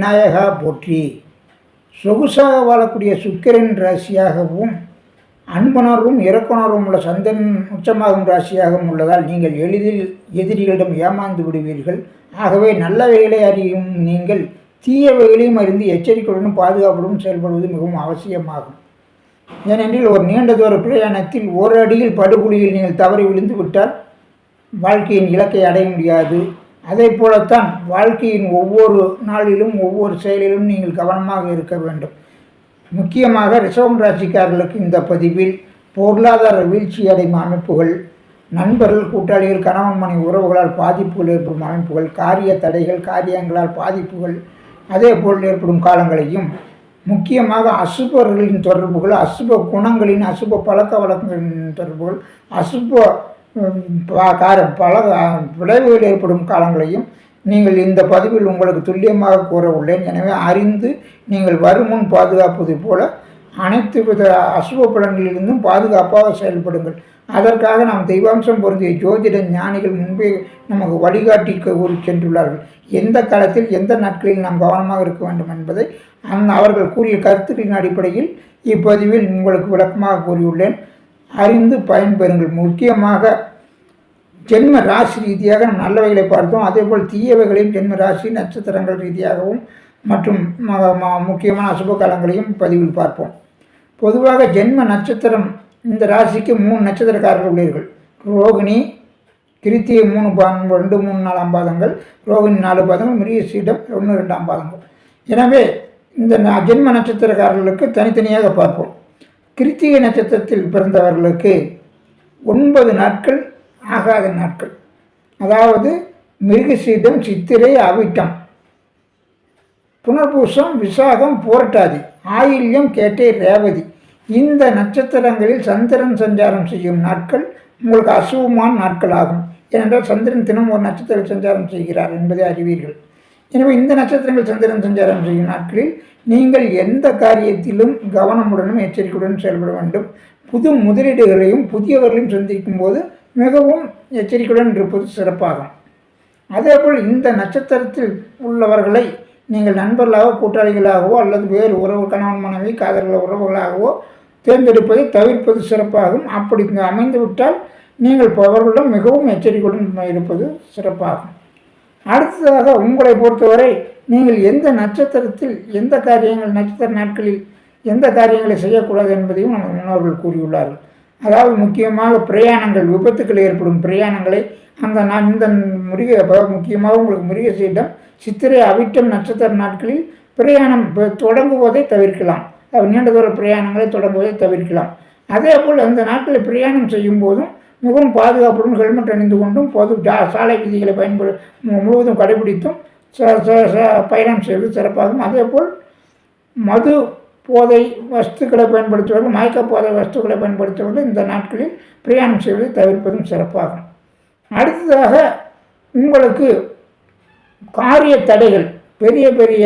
விநாயகா போற்றி. சொகுசாக வாழக்கூடிய சுக்கிரன் ராசியாகவும் அன்புணர்வும் இறக்குணர்வும் உள்ள சந்தன் உச்சமாகும் ராசியாகவும் உள்ளதால் நீங்கள் எளிதில் எதிரிகளிடம் ஏமாந்து விடுவீர்கள். ஆகவே நல்லவைகளை அறியும் நீங்கள் தீயவைகளையும் அறிந்து எச்சரிக்கையுடனும் பாதுகாப்புடன் செயல்படுவது மிகவும் அவசியமாகும். ஏனென்றில் ஒரு நீண்ட தூர பிரயாணத்தில் ஒரு அடியில் படுகொலியில் நீங்கள் தவறி விழுந்து விட்டால் வாழ்க்கையின் இலக்கை அடைய முடியாது. அதே போலத்தான் வாழ்க்கையின் ஒவ்வொரு நாளிலும் ஒவ்வொரு செயலிலும் நீங்கள் கவனமாக இருக்க வேண்டும். முக்கியமாக ரிசவம் ராசிக்காரர்களுக்கு இந்த பதிவில் பொருளாதார வீழ்ச்சி அடையும் அமைப்புகள் நண்பர்கள் கூட்டாளிகள் கணவன் மனை உறவுகளால் பாதிப்புகள் ஏற்படும் அமைப்புகள் காரிய தடைகள் காரியங்களால் பாதிப்புகள் அதே போல் ஏற்படும் காலங்களையும் முக்கியமாக அசுபர்களின் தொடர்புகள் அசுப குணங்களின் அசுப பழக்க வழக்கங்களின் தொடர்புகள் அசுப பல விளைவுகள் ஏற்படும் காலங்களையும் நீங்கள் இந்த பதிவில் உங்களுக்கு துல்லியமாக கூற உள்ளேன். எனவே அறிந்து நீங்கள் வருமுன் பாதுகாப்பது போல அனைத்து வித அசுப பலன்களிலிருந்தும் பாதுகாப்பாக செயல்படுங்கள். அதற்காக நாம் தெய்வாம்சம் பொருந்திய ஜோதிட ஞானிகள் முன்பே நமக்கு வழிகாட்டி கூறி சென்றுள்ளார்கள். எந்த காலத்தில் எந்த நாட்களில் நாம் கவனமாக இருக்க வேண்டும் என்பதை அந்த அவர்கள் கூறிய கருத்துக்களின் அடிப்படையில் இப்பதிவில் உங்களுக்கு விளக்கமாக கூறியுள்ளேன். அறிந்து பயன்பெறுங்கள். முக்கியமாக ஜென்ம ராசி ரீதியாக நாம் நல்லவைகளை பார்த்தோம். அதேபோல் தீயவைகளையும் ஜென்ம ராசி நட்சத்திரங்கள் ரீதியாகவும் மற்றும் முக்கியமான அசுப காலங்களையும் பதிவில் பார்ப்போம். பொதுவாக ஜென்ம நட்சத்திரம் இந்த ராசிக்கு மூணு நட்சத்திரக்காரர்கள் உள்ளீர்கள். ரோகிணி கிருத்தியை மூணு பா- ரெண்டு மூணு நாலாம் பாதங்கள் ரோகிணி நாலு பாதங்கள் மிருகசீடம் ஒன்று ரெண்டாம் பாதங்கள் எனவே இந்த ந- ஜென்ம நட்சத்திரக்காரர்களுக்கு தனித்தனியாக பார்ப்போம். கிருத்திகை நட்சத்திரத்தில் பிறந்தவர்களுக்கு ஒன்பது நாட்கள் ஆகாத நாட்கள். அதாவது மிருகசீதம் சித்திரை அவிட்டம் புனர்பூசம் விசாகம் புரட்டாதி. ஆயில்யம் கேட்டை ரேவதி. இந்த நட்சத்திரங்களில் சந்திரன் சஞ்சாரம் செய்யும் நாட்கள் உங்களுக்கு அசுவமான நாட்கள் ஆகும் ஏனென்றால் சந்திரன் தினம் ஒரு நட்சத்திரம் சஞ்சாரம் செய்கிறார் என்பதை அறிவீர்கள். எனவே இந்த நட்சத்திரங்கள் சந்திரன் சஞ்சாரம் செய்யும் நாட்களில் நீங்கள் எந்த காரியத்திலும் கவனமுடனும் எச்சரிக்கையுடன் செயல்பட வேண்டும். புது முதலீடுகளையும் புதியவர்களையும் சந்திக்கும் போது மிகவும் எச்சரிக்கையுடன் இருப்பது சிறப்பாகும். அதேபோல் இந்த நட்சத்திரத்தில் உள்ளவர்களை நீங்கள் நண்பர்களாகவோ கூட்டாளிகளாகவோ அல்லது வேறு உறவு கணவன் மனைவி காதல் உறவுகளாகவோ தேர்ந்தெடுப்பதை தவிர்ப்பது சிறப்பாகும். அப்படி அமைந்துவிட்டால் நீங்கள் அவர்களிடம் மிகவும் எச்சரிக்கையுடன் இருப்பது சிறப்பாகும். அடுத்ததாக உங்களை பொறுத்தவரை நீங்கள் எந்த நட்சத்திரத்தில் எந்த காரியங்கள் நட்சத்திர நாட்களில் எந்த காரியங்களை செய்யக்கூடாது என்பதையும் நமது முன்னோர்கள் கூறியுள்ளார்கள். அதாவது முக்கியமாக பிரயாணங்கள் விபத்துக்கள் ஏற்படும் பிரயாணங்களை அந்த நான் இந்த முருகை அதாவது முக்கியமாக உங்களுக்கு முருகை சீட்டம் சித்திரை அவிட்டம் நட்சத்திர நாட்களில் பிரயாணம் தொடங்குவதை தவிர்க்கலாம். நீண்ட தூர பிரயாணங்களை தொடங்குவதை தவிர்க்கலாம். அதே போல் அந்த நாட்களில் பிரயாணம் செய்யும் போதும் மிகவும் பாதுகாப்புடன் ஹெல்மெட் அணிந்து கொண்டும் பொது ஜா- சாலை விதிகளை பயன்படு முழுவதும் கடைபிடித்தும் ச- ச- ச- பயணம் செய்வது சிறப்பாகும். அதேபோல் மது போதை வஸ்துக்களை பயன்படுத்துவர்கள் மயக்க போதை வஸ்துக்களை பயன்படுத்துவர்கள் இந்த நாட்களில் பிரயாணம் செய்வதை தவிர்ப்பதும் சிறப்பாகும். அடுத்ததாக உங்களுக்கு காரிய தடைகள் பெரிய பெரிய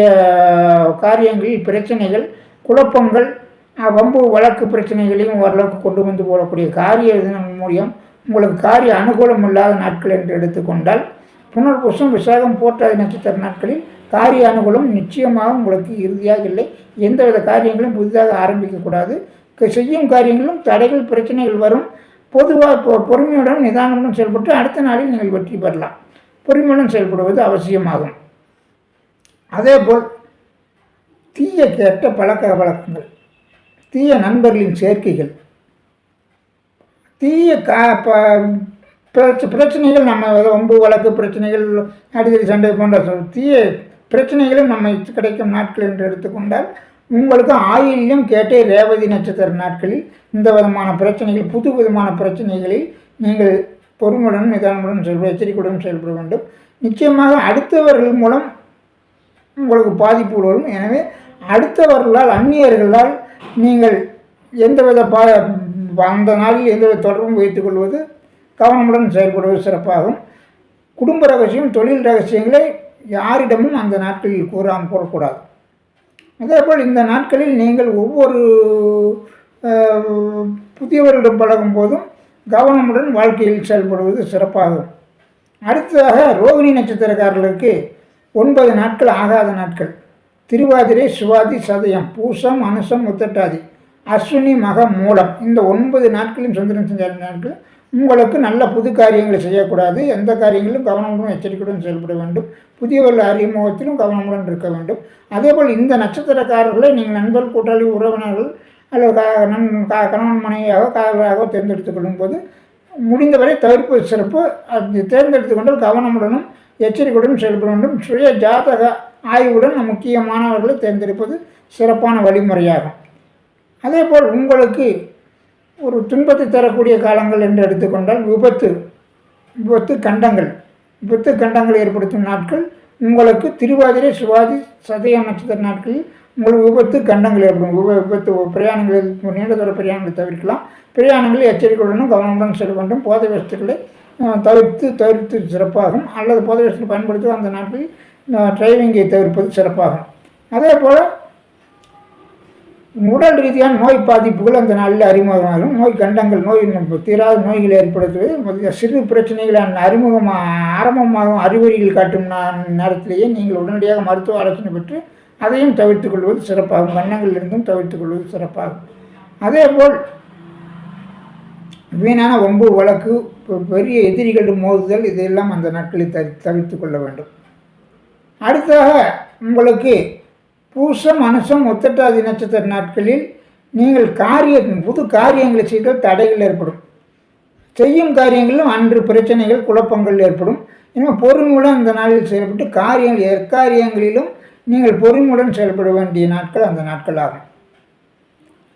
காரியங்களில் பிரச்சனைகள் குழப்பங்கள் வம்பு வழக்கு பிரச்சனைகளையும் ஓரளவுக்கு கொண்டு வந்து போடக்கூடிய காரிய இதன் மூலியம் உங்களுக்கு காரிய அனுகூலம் இல்லாத நாட்கள் என்று எடுத்துக்கொண்டால் புனர்பூசம் விசாகம் போட்டாதி நட்சத்திர நாட்களில் காரிய அனுகூலம் நிச்சயமாக உங்களுக்கு இறுதியாக இல்லை. எந்தவித காரியங்களும் புதிதாக ஆரம்பிக்கக்கூடாது. செய்யும் காரியங்களும் தடைகள் பிரச்சனைகள் வரும். பொதுவாக பொறுமையுடன் நிதானமுடன் செயல்பட்டு அடுத்த நாளில் நீங்கள் வெற்றி பெறலாம். பொறுமையுடன் செயல்படுவது அவசியமாகும். அதேபோல் தீய கேட்ட பழக்க வழக்கங்கள். தீய நண்பர்களின் சேர்க்கைகள். தீய கா ப பிரச்சனைகள் நம்ம ஒம்பு வழக்கு பிரச்சனைகள் அடிக்கடி சண்டை போன்ற தீய பிரச்சனைகளும் நம்ம கிடைக்கும் நாட்கள் என்று எடுத்துக்கொண்டால் உங்களுக்கு ஆயில்யம் கேட்டே ரேவதி நட்சத்திர நாட்களில் இந்த விதமான பிரச்சனைகள் புது விதமான பிரச்சனைகளில் நீங்கள் பொறுமுடன் நிதானமுடன் செயல்பட எச்சரிக்கையுடன் செயல்பட வேண்டும். நிச்சயமாக அடுத்தவர்கள் மூலம் உங்களுக்கு பாதிப்புகள் வரும். எனவே அடுத்தவர்களால் அந்நியர்களால் நீங்கள் எந்தவித பா அந்த நாளில் எந்தவித தொடர்பும் வைத்துக்கொள்வது கவனமுடன் செயல்படுவது சிறப்பாகும். குடும்ப ரகசியம் தொழில் ரகசியங்களை யாரிடமும் அந்த நாட்களில் கூறாமல் கூறக்கூடாது அதேபோல் இந்த நாட்களில் நீங்கள் ஒவ்வொரு புதியவர்களிடம் பழகும் போதும் கவனமுடன் வாழ்க்கையில் செயல்படுவது சிறப்பாகும். அடுத்ததாக ரோகிணி நட்சத்திரக்காரர்களுக்கு ஒன்பது நாட்கள் ஆகாத நாட்கள். திருவாதிரை சுவாதி சதயம் பூசம் அனுசம் முத்தட்டாதி அஸ்வினி மக மூலம். இந்த ஒன்பது நாட்களையும் சந்திரன் சஞ்சார நாட்கள் உங்களுக்கு நல்ல புது காரியங்களை செய்யக்கூடாது. எந்த காரியங்களிலும் கவனமுடன் எச்சரிக்கையுடன் செயல்பட வேண்டும். புதியவர்கள் அறிமுகத்திலும் கவனமுடன் இருக்க வேண்டும். அதேபோல் இந்த நட்சத்திரக்காரர்களை நீங்கள் நண்பர் கூட்டாளி உறவினர்கள் அல்லது க- நன் கா கணவன் மனைவியாக காதலாக தேர்ந்தெடுத்துக் கொள்ளும்போது முடிந்தவரை தவிர்ப்பது சிறப்பு அது தேர்ந்தெடுத்து கொண்டால் கவனமுடனும் எச்சரிக்கையுடன் செயல்பட வேண்டும். சுய ஜாதக ஆய்வுடன் முக்கியமானவர்களை தேர்ந்தெடுப்பது சிறப்பான வழிமுறையாகும். அதேபோல் உங்களுக்கு ஒரு துன்பத்தை தரக்கூடிய காலங்கள் என்று எடுத்துக்கொண்டால் விபத்து விபத்து கண்டங்கள். விபத்து கண்டங்கள் ஏற்படுத்தும் நாட்கள் உங்களுக்கு திருவாதிரை சிவாதி சதய நட்சத்திர நாட்களில் உங்களுக்கு விபத்து கண்டங்கள் ஏற்படும். விபத்து பிரயாணங்களில் நீண்ட தூர பிரயாணங்களை தவிர்க்கலாம். பிரயாணங்களில் எச்சரிக்கையுடனும் கவனமுடன் செல்ல வேண்டும். போதை வசதிகளை தவிர்த்து தவிர்த்து சிறப்பாகும். அல்லது போதை வஸ்துக்களை பயன்படுத்தும் அந்த நாட்களில் டிரைவிங்கை தவிர்ப்பது சிறப்பாகும். அதே போல் உடல் ரீதியான நோய் பாதிப்புகள் அந்த நாளில் அறிமுகமாகும். நோய் கண்டங்கள் நோய் தீராத நோய்களை ஏற்படுத்துவது சிறு சிறு அறிமுகம் அறிமுகமாக ஆரம்பமாகும் அறிகுறிகள் காட்டும் நேரத்திலேயே நீங்கள் உடனடியாக மருத்துவ ஆலோசனை பெற்று அதையும் தவிர்த்து கொள்வது சிறப்பாகும். வண்ணங்களிலிருந்தும் தவிர்த்து கொள்வது சிறப்பாகும். அதேபோல் வீணான ஒம்பு வழக்கு பெரிய எதிரிகள் மோதுதல் இதையெல்லாம் அந்த நாட்களில் தவி தவிர்த்து கொள்ள வேண்டும். அடுத்ததாக உங்களுக்கு பூசம் மனசம் ஒத்தட்டாதி நட்சத்திர நாட்களில் நீங்கள் காரிய புது காரியங்களை செய்தால் தடைகள் ஏற்படும். செய்யும் காரியங்களிலும் அன்று பிரச்சனைகள் குழப்பங்கள் ஏற்படும். இன்னும் பொறுமையுடன் அந்த நாளில் செயல்பட்டு காரியங்கள் எக்காரியங்களிலும் நீங்கள் பொறுமையுடன் செயல்பட வேண்டிய நாட்கள் அந்த நாட்கள் ஆகும்.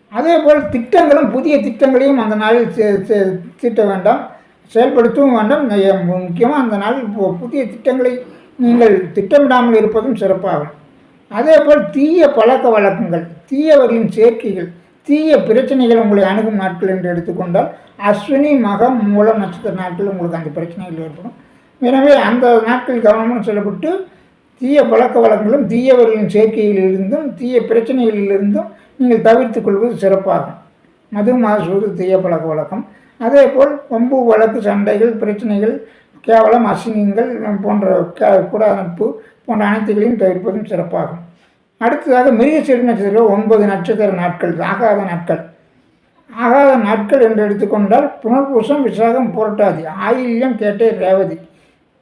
அதேபோல் திட்டங்களும் புதிய திட்டங்களையும் அந்த நாளில் செ- தீட்ட வேண்டாம் செயல்படுத்தவும் வேண்டாம். முக்கியமாக அந்த நாளில் பு- புதிய திட்டங்களை நீங்கள் திட்டமிடாமல் இருப்பதும் சிறப்பாகும். அதேபோல் தீய பழக்க வழக்கங்கள் தீயவர்களின் சேர்க்கைகள் தீய பிரச்சனைகள் உங்களை அணுகும் நாட்கள் என்று எடுத்துக்கொண்டால் அஸ்வினி மகம் மூலம் நட்சத்திர நாட்கள் உங்களுக்கு அந்த பிரச்சனைகள் ஏற்படும். எனவே அந்த நாட்கள் கவனமும் செல்லப்பட்டு தீய பழக்க வழக்கங்களும் தீயவர்களின் சேர்க்கையிலிருந்தும் தீய பிரச்சனைகளிலிருந்தும் நீங்கள் தவிர்த்து கொள்வது சிறப்பாகும். மது மாசுவது தீய பழக்க வழக்கம். அதேபோல் வம்பு வழக்கு சண்டைகள் பிரச்சனைகள் கேவலம் அசிங்கங்கள் போன்ற கூட நட்பு போன்ற அனைத்துகளையும் தவிர்ப்பதும் சிறப்பாகும். அடுத்ததாக மிருகசீடு நட்சத்திரம் ஒன்பது நட்சத்திர நாட்கள் ஆகாத நாட்கள். ஆகாத நாட்கள் என்று எடுத்துக்கொண்டால் புனர்பூசம் விசாகம் புரட்டாதி ஆயில்யம் கேட்டே ரேவதி.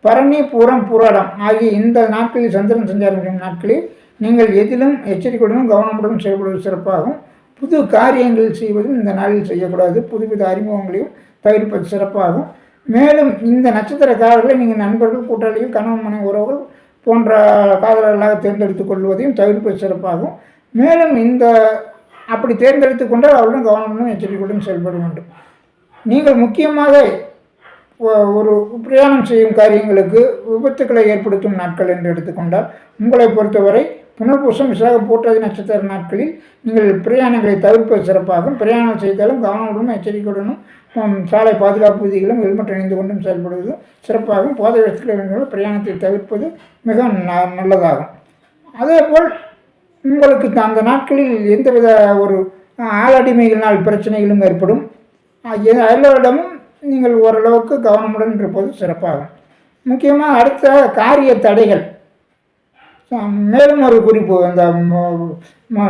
பரணி பூரம் புராடம் ஆகிய இந்த நாட்களில் சந்திரன் சஞ்சாரம் செய்யும் நாட்களில் நீங்கள் எதிலும் எச்சரிக்கையுடனும் கவனமுடன் செயல்படுவது சிறப்பாகும். புது காரியங்கள் செய்வதும் இந்த நாளில் செய்யக்கூடாது. புதுவித அறிமுகங்களையும் தவிர்ப்பது சிறப்பாகும். மேலும் இந்த நட்சத்திரக்காரர்களை நீங்கள் நண்பர்கள் கூட்டாளிகள் கணவன் மனை உறவுகள் போன்ற காதலர்களாக தேர்ந்தெடுத்துக் கொள்வதையும் தவிர்ப்பது சிறப்பாகும். மேலும் இந்த அப்படி தேர்ந்தெடுத்து கொண்டால் அவருடன் கவனமும் எச்சரிக்கையுடன் செயல்பட வேண்டும். நீங்கள் முக்கியமாக ஒரு பிரயாணம் செய்யும் காரியங்களுக்கு விபத்துக்களை ஏற்படுத்தும் நாட்கள் என்று எடுத்துக்கொண்டால் உங்களை பொறுத்தவரை புனர்பூசம் விசாகம் போட்டது நட்சத்திர நாட்களில் நீங்கள் பிரயாணங்களை தவிர்ப்பது சிறப்பாகும். பிரயாணம் செய்தாலும் கவனமுடனும் எச்சரிக்கையுடனும் சாலை பாதுகாப்பு விதிகளும் ஹெல்மெட் அணிந்து கொண்டும் செயல்படுவது சிறப்பாகும் போதை வசதிகள் பிரயாணத்தை தவிர்ப்பது மிக ந- நல்லதாகும். அதேபோல் உங்களுக்கு அந்த நாட்களில் எந்தவித ஒரு ஆளடிமைகளினால் பிரச்சனைகளும் ஏற்படும். எல்லோரிடமும் நீங்கள் ஓரளவுக்கு கவனமுடன் இருப்பது சிறப்பாகும். முக்கியமாக அடுத்த காரிய தடைகள். மேலும் ஒரு குறிப்பு அந்த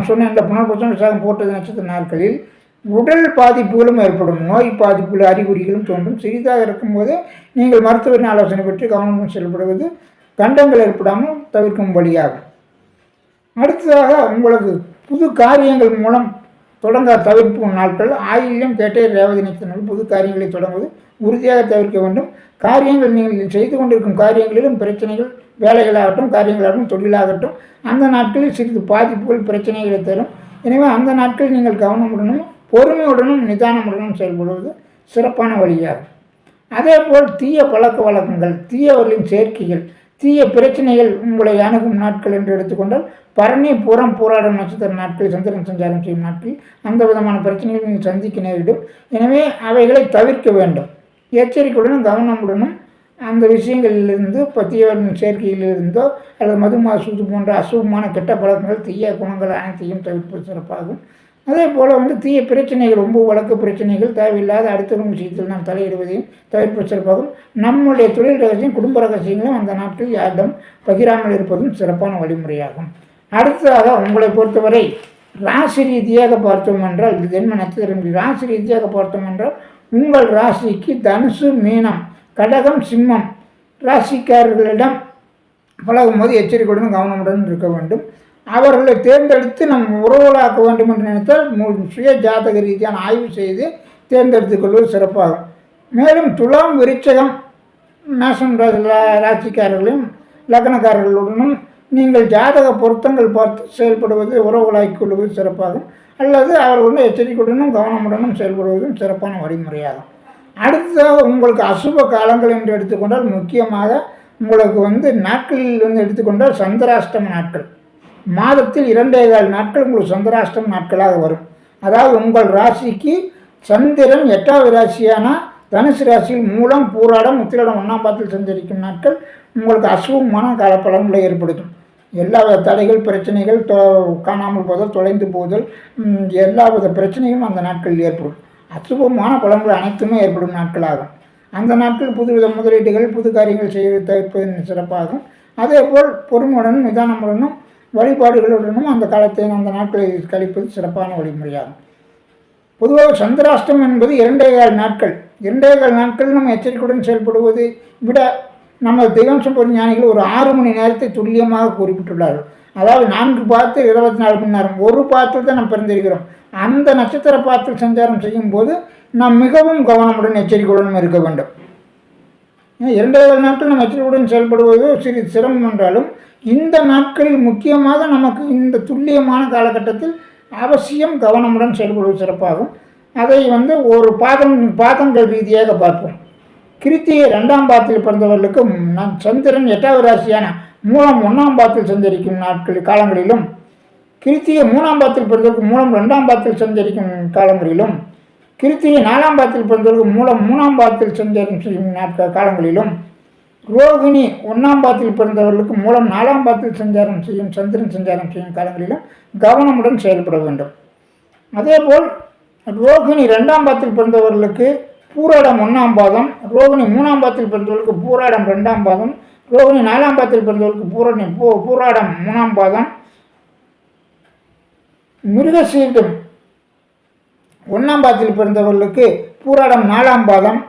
சொன்ன இந்த புனர்பூசம் விசாகம் போட்டது நட்சத்திர நாட்களில் உடல் பாதிப்புகளும் ஏற்படும். நோய் பாதிப்புகள் அறிகுறிகளும் தோன்றும். சிறிதாக இருக்கும்போது நீங்கள் மருத்துவரின் ஆலோசனை பெற்று கவனமும் செயல்படுவது கண்டங்கள் ஏற்படாமல் தவிர்க்கும் வழியாகும். அடுத்ததாக உங்களுக்கு புது காரியங்கள் மூலம் தொடங்க தவிர்க்கும் நாட்கள் ஆயில்யம் கேட்டே ரேவதி நட்சத்திரங்கள் புது காரியங்களை தொடங்குவது உறுதியாக தவிர்க்க வேண்டும். காரியங்கள் நீங்கள் செய்து கொண்டிருக்கும் காரியங்களிலும் பிரச்சனைகள் வேலைகளாகட்டும் காரியங்களாகட்டும் தொழிலாகட்டும் அந்த நாட்களில் சிறிது பாதிப்புகள் பிரச்சனைகளை தரும். எனவே அந்த நாட்களில் நீங்கள் கவனமுடனும் பொறுமையுடனும் நிதானமுடனும் செயல்படுவது சிறப்பான வழியாகும். அதேபோல் தீய பழக்க வழக்கங்கள் தீயவர்களின் சேர்க்கைகள் தீய பிரச்சனைகள் உங்களை அணுகும் நாட்கள் என்று எடுத்துக்கொண்டால் பரணி புறம் போராடும் நட்சத்திர நாட்கள் சந்திரன் சஞ்சாரம் செய்யும் நாட்கள் அந்த விதமான பிரச்சனைகள் நீங்கள் சந்திக்க நேரிடும். எனவே அவைகளை தவிர்க்க வேண்டும். எச்சரிக்கையுடனும் கவனமுடனும் அந்த விஷயங்களிலிருந்து பத்தியவரின் சேர்க்கையிலிருந்தோ அல்லது மதுமா சூது போன்ற அசுபமான கெட்ட பழக்கங்கள் தீய குணங்கள் அனைத்தையும் தவிர்ப்பது சிறப்பாகும். அதே போல் வந்து தீய பிரச்சனைகள் ரொம்ப வழக்கு பிரச்சனைகள் தேவையில்லாத அடுத்தவங்க விஷயத்தில் நாம் தலையிடுவதையும் தவிர்ப்பு சிறப்பாகும் நம்முடைய தொழில் ரகசியம் குடும்ப ரகசியங்களும் அந்த நாட்டில் யாரிடம் பகிராமல் இருப்பதும் சிறப்பான வழிமுறையாகும். அடுத்ததாக உங்களை பொறுத்தவரை ராசி ரீதியாக பார்த்தோம் என்றால் இது ஜென்ம நட்சத்திரம் ராசி ரீதியாக பார்த்தோம் என்றால் உங்கள் ராசிக்கு தனுசு மீனம் கடகம் சிம்மம் ராசிக்காரர்களிடம் பழகும்போது எச்சரிக்கையுடன் கவனமுடன் இருக்க வேண்டும். அவர்களை தேர்ந்தெடுத்து நம் உறவுகளாக்க வேண்டும் என்று நினைத்தால் சுய ஜாதக ரீதியான ஆய்வு செய்து தேர்ந்தெடுத்துக் கொள்வது சிறப்பாகும். மேலும் துலாம் விருச்சகம் மேசன் ராசிக்காரர்களையும் லக்னக்காரர்களுடனும் நீங்கள் ஜாதக பொருத்தங்கள் பார்த்து செயல்படுவது உறவுகளாக்கிக் கொள்வது சிறப்பாகும். அல்லது அவர்களுடன் எச்சரிக்கையுடனும் கவனமுடனும் செயல்படுவதும் சிறப்பான வழிமுறையாகும். அடுத்ததாக உங்களுக்கு அசுப காலங்கள் என்று எடுத்துக்கொண்டால் முக்கியமாக உங்களுக்கு வந்து நாட்களில் வந்து எடுத்துக்கொண்டால் சந்திராஷ்டம நாட்கள். மாதத்தில் இரண்டே கால் நாட்கள் உங்களுக்கு சந்திராஷ்டம் நாட்களாக வரும். அதாவது உங்கள் ராசிக்கு சந்திரன் எட்டாவது ராசியான தனுசு ராசியில் மூலம் பூராடம் முத்திரடம் ஒன்றாம் பாத்தில் சந்திரிக்கும் நாட்கள் உங்களுக்கு அசுபமான கால பலன்களை ஏற்படுத்தும். எல்லா வித தடைகள் பிரச்சனைகள் தொ காணாமல் போதல் தொலைந்து போதல் எல்லா வித பிரச்சனைகளும் அந்த நாட்களில் ஏற்படும். அசுபமான பலன்கள் அனைத்துமே ஏற்படும் நாட்களாகும். அந்த நாட்கள் புதுவித முதலீடுகள் புது காரியங்கள் செய்வதை தவிர்ப்பது சிறப்பாகும். அதேபோல் பொறுமையுடனும் நிதானமுடனும் வழிபாடுகளுடனும் அந்த காலத்தை அந்த நாட்களை கழிப்பது சிறப்பான வழிமுறையாகும். பொதுவாக சந்திராஷ்டம் என்பது இரண்டே கால் நாட்கள். இரண்டே கால் நாட்கள் நம்ம எச்சரிக்கையுடன் செயல்படுவது விட நம்ம தெய்வம்சம் சம்பந்த ஞானிகள் ஒரு ஆறு மணி நேரத்தை துல்லியமாக குறிப்பிட்டுள்ளார்கள். அதாவது நான்கு பாத்து இருபத்தி நாலு மணி நேரம். ஒரு பாத்தில் தான் நாம் பிறந்திருக்கிறோம். அந்த நட்சத்திர பாத்தில் சஞ்சாரம் செய்யும் போது நாம் மிகவும் கவனமுடன் எச்சரிக்கையுடன் இருக்க வேண்டும். இரண்டாவது நாட்கள் நம்ம எச்சரிக்கையுடன் செயல்படுவது சிறிது சிரமம் என்றாலும் இந்த நாட்களில் முக்கியமாக நமக்கு இந்த துல்லியமான காலகட்டத்தில் அவசியம் கவனமுடன் செயல்படுவது சிறப்பாகும். அதை வந்து ஒரு பாதம் பாதங்கள் ரீதியாக பார்ப்போம். கிருத்திகை ரெண்டாம் பாத்தில் பிறந்தவர்களுக்கு நம் சந்திரன் எட்டாவது ராசியான மூலம் ஒன்றாம் பாத்தில் சஞ்சரிக்கும் நாட்கள் காலங்களிலும் கிருத்திகை மூணாம் பாத்தில் பிறந்தவர்களுக்கு மூலம் ரெண்டாம் பாத்தில் சஞ்சரிக்கும் காலங்களிலும் கிருத்திகை நாலாம் பாத்தில் பிறந்தவர்கள் மூலம் மூணாம் பாத்தில் சஞ்சரிக்கும் செய்யும் நாட்கள் காலங்களிலும் ரோகிணி ஒன்றாம் பாத்தில் பிறந்தவர்களுக்கு மூலம் நாலாம் பாத்தில் சஞ்சாரம் செய்யும் சந்திரன் சஞ்சாரம் செய்யும் காலங்களிலும் கவனமுடன் செயல்பட வேண்டும். அதேபோல் ரோகிணி ரெண்டாம் பாத்தில் பிறந்தவர்களுக்கு பூராடம் ஒன்றாம் பாதம் ரோகிணி மூணாம் பாத்தில் பிறந்தவர்களுக்கு பூராடம் ரெண்டாம் பாதம் ரோகிணி நாலாம் பாத்தில் பிறந்தவர்களுக்கு பூரணி பூ பூராடம் மூணாம் பாதம். மிருகசீடம் ஒன்றாம் பாதத்தில் பிறந்தவர்களுக்கு பூராடம் நாலாம் பாதம்.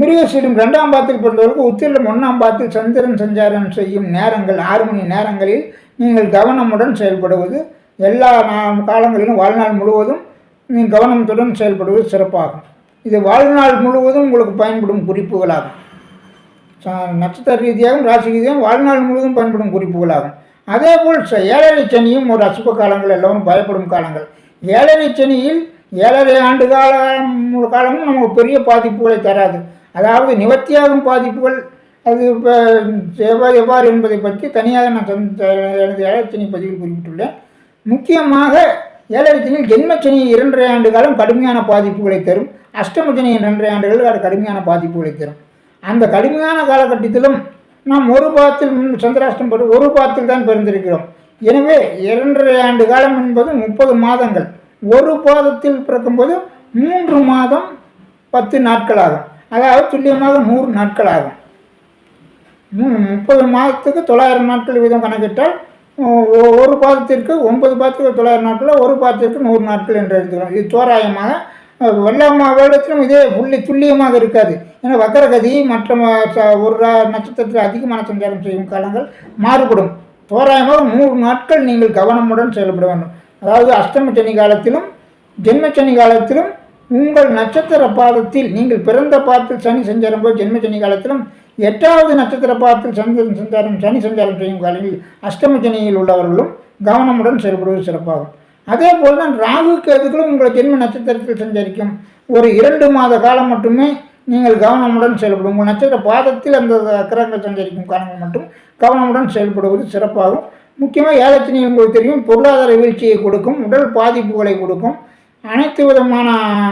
மிருகசீடும் ரெண்டாம் பாதத்தில் பிறந்தவர்களுக்கு உத்திரம் ஒன்றாம் பாதத்தில் சந்திரன் சஞ்சாரம் செய்யும் நேரங்கள் ஆறு மணி நேரங்களில் நீங்கள் கவனமுடன் செயல்படுவது. எல்லா காலங்களிலும் வாழ்நாள் முழுவதும் நீங்கள் கவனத்துடன் செயல்படுவது சிறப்பாகும். இது வாழ்நாள் முழுவதும் உங்களுக்கு பயன்படும் குறிப்புகளாகும். ச- நட்சத்திர ரீதியாகவும் ராசி ரீதியாகவும் வாழ்நாள் முழுவதும் பயன்படும் குறிப்புகளாகும். அதேபோல் ச- ஏழரை சனியும் ஒரு அசுப காலங்கள் எல்லாரும் பயப்படும் காலங்கள். ஏழரை சனியில் ஏழரை ஆண்டு காலம் காலமும் நமக்கு பெரிய பாதிப்புகளை தராது. அதாவது நிவர்த்தியாகும் பாதிப்புகள் அது இப்போ எவ்வாறு எவ்வாறு என்பதை பற்றி தனியாக நான் தன் எனது ஏழரை பதிவில் குறிப்பிட்டுள்ளேன். முக்கியமாக ஏழரை சனியில் ஜென்மச்சனி இரண்டரை ஆண்டு காலம் கடுமையான பாதிப்புகளை தரும். அஷ்டமச்சனி இரண்டரை ஆண்டுகள் அது கடுமையான பாதிப்புகளை தரும். அந்த கடுமையான காலகட்டத்திலும் நாம் ஒரு பாத்தில் சந்திராஷ்டம் ஒரு பாத்தில் தான் பிறந்திருக்கிறோம். எனவே இரண்டரை ஆண்டு காலம் என்பது முப்பது மாதங்கள். ஒரு பாதத்தில் பிறக்கும்போது மூன்று மாதம் பத்து நாட்கள் ஆகும் அதாவது துல்லியமாக நூறு நாட்கள் ஆகும் முப்பது மாதத்துக்கு தொள்ளாயிரம் நாட்கள் வீதம் கணக்கிட்டால் ஒரு பாதத்திற்கு ஒன்பது பாதத்துக்கு தொள்ளாயிரம் நாட்கள் ஒரு பாதத்திற்கு நூறு நாட்கள் என்று எடுத்துக்கிறோம் இது தோராயமாக அஹ், வருடத்திலும் இதே புள்ளி துல்லியமாக இருக்காது. ஏன்னா வக்கரகதி மற்ற ஒரு நட்சத்திரத்தில் அதிகமான சஞ்சாரம் செய்யும் காலங்கள் மாறுபடும். தோராயமாக மூன்று நாட்கள் நீங்கள் கவனமுடன் செயல்பட வேண்டும். அதாவது அஷ்டம சனி காலத்திலும் ஜென்மச்சனி காலத்திலும் உங்கள் நட்சத்திர பாதத்தில் நீங்கள் பிறந்த பாதத்தில் சனி சஞ்சாரம் போய் ஜென்ம சனி காலத்திலும் எட்டாவது நட்சத்திர பாதத்தில் சந்திரன் சஞ்சாரம் சனி சஞ்சாரம் செய்யும் காலங்களில் அஷ்டம சனியில் உள்ளவர்களும் கவனமுடன் செயல்படுவது சிறப்பாகும். அதே போல் தான் ராகு கேதுகளும் உங்கள் ஜென்ம நட்சத்திரத்தில் சஞ்சரிக்கும். ஒரு இரண்டு மாத காலம் மட்டுமே நீங்கள் கவனமுடன் செயல்படும் உங்கள் நட்சத்திர பாதத்தில் அந்த அக்கரங்கள் சஞ்சரிக்கும் காலங்கள் மட்டும் கவனமுடன் செயல்படுவது சிறப்பாகும். முக்கியமாக ஏலத்தினி உங்களுக்கு தெரியும். பொருளாதார வீழ்ச்சியை கொடுக்கும். உடல் பாதிப்புகளை கொடுக்கும். அனைத்து விதமான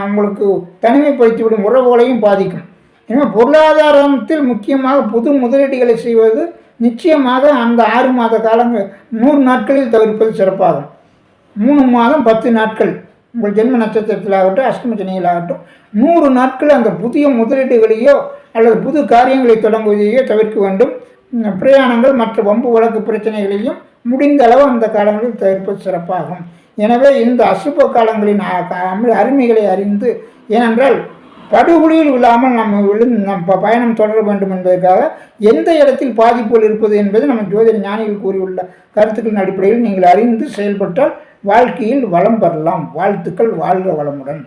உங்களுக்கு தனிமைப்படுத்திவிடும் உறவுகளையும் பாதிக்கும். எனவே பொருளாதாரத்தில் முக்கியமாக புது முதலீடுகளை செய்வது நிச்சயமாக அந்த ஆறு மாத காலங்கள் நூறு நாட்களில் தவிர்ப்பது சிறப்பாகும். மூணு மாதம் பத்து நாட்கள். உங்கள் ஜென்ம நட்சத்திரத்திலாகட்டும் அஷ்டம சனியிலாகட்டும் நூறு நாட்கள் அந்த புதிய முதலீடுகளையோ அல்லது புது காரியங்களை தொடங்குவதையோ தவிர்க்க வேண்டும். பிரயாணங்கள் மற்ற வம்பு வழக்கு பிரச்சனைகளையும் முடிந்த அளவு அந்த காலங்களில் தவிர்ப்பது சிறப்பாகும். எனவே இந்த அசுப காலங்களின் அருமைகளை அறிந்து ஏனென்றால் படுகொலியில் விழாமல் நம்ம விழுந்து நம் ப- பயணம் தொடர வேண்டும் என்பதற்காக எந்த இடத்தில் பாதிப்புகள் இருப்பது என்பது நம்ம ஜோதிட ஞானிகள் கூறியுள்ள கருத்துக்களின் அடிப்படையில் நீங்கள் அறிந்து செயல்பட்டால் வாழ்க்கையில் வளம் பெறலாம் வாழ்த்துக்கள் வாழ்க வளமுடன்.